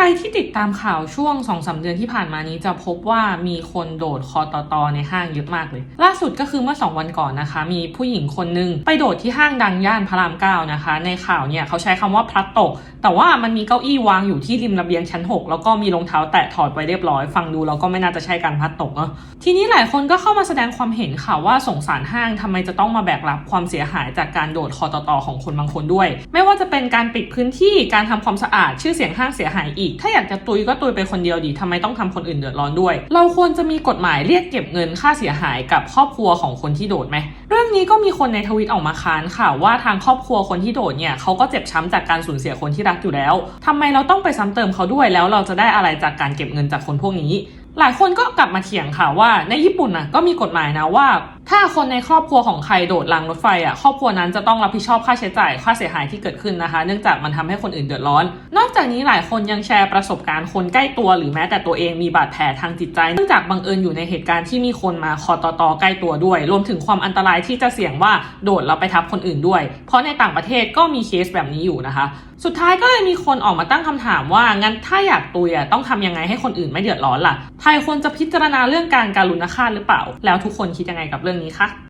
รที่ติดตามข่าวช่วง2อสเดือนที่ผ่านมานี้จะพบว่ามีคนโดดคอตอตอในห้างเยอะมากเลย ล่าสุดก็คือเมื่อ 2 วันก่อนนะคะ มีผู้หญิงคนหนึงไปโดดที่ห้างดังย่านพระรามเก้านะคะ ในข่าวเนี่ยเขาใช้คำว่าพลัดตก แต่ว่ามันมีเก้าอี้วางอยู่ที่ริมระเบียงชั้น 6 แล้วก็มีรองเท้าแตะถอดไว้เรียบร้อย ฟังดูแล้วก็ไม่น่าจะใช่การพลัดตกเนาะทีนี้หลายคนก็เข้ามาแสดงความเห็นค่ะว่าสงสารห้างทำไมจะต้องมาแบกรับความเสียหายจากการโดดคอตอตอของคนบางคนด้วย ไม่ว่าจะเป็นการปิดพื้นที่การทำความสะอาดชื่อเสียงห้างเสียหายอีกถ้าอยากจะตุยก็ตุยไปคนเดียวดีทำไมต้องทำคนอื่นเดือดร้อนด้วย เราควรจะมีกฎหมายเรียกเก็บเงินค่าเสียหายกับครอบครัวของคนที่โดดไหม เรื่องนี้ก็มีคนในทวิตออกมาค้านค่ะว่าทางครอบครัวคนที่โดดเนี่ยเขาก็เจ็บช้ำจากการสูญเสียคนที่รักอยู่แล้วทำไมเราต้องไปซ้ำเติมเขาด้วยแล้วเราจะได้อะไรจากการเก็บเงินจากคนพวกนี้ หลายคนก็กลับมาเถียงค่ะว่าในญี่ปุ่นน่ะก็มีกฎหมายนะว่า ถ้าคนในครอบครัวของใครโดดรางรถไฟอะครอบครัวนั้นจะต้องรับผิดชอบค่าใช้จ่ายค่าเสียหายที่เกิดขึ้นนะคะ เนื่องจากมันทำให้คนอื่นเดือดร้อน นอกจากนี้หลายคนยังแชร์ประสบการณ์คนใกล้ตัวหรือแม้แต่ตัวเองมีบาดแผลทางจิตใจเนื่องจากบังเอิญอยู่ในเหตุการณ์ที่มีคนมาคอตอตอใกล้ตัวด้วย รวมถึงความอันตรายที่จะเสี่ยงว่าโดดแล้วไปทับคนอื่นด้วย เพราะในต่างประเทศก็มีเคสแบบนี้อยู่นะคะ สุดท้ายก็เลยมีคนออกมาตั้งคำถามว่างั้นถ้าอยากตุยอะต้องทำยังไงให้คนอื่นไม่เดือดร้อนล่ะไทยควรจะพิจารณาเรื่องการการุณฆาตหรือเปล่า แล้วทุกคนคิดยังไงกับเรื่องนี้ค่ะ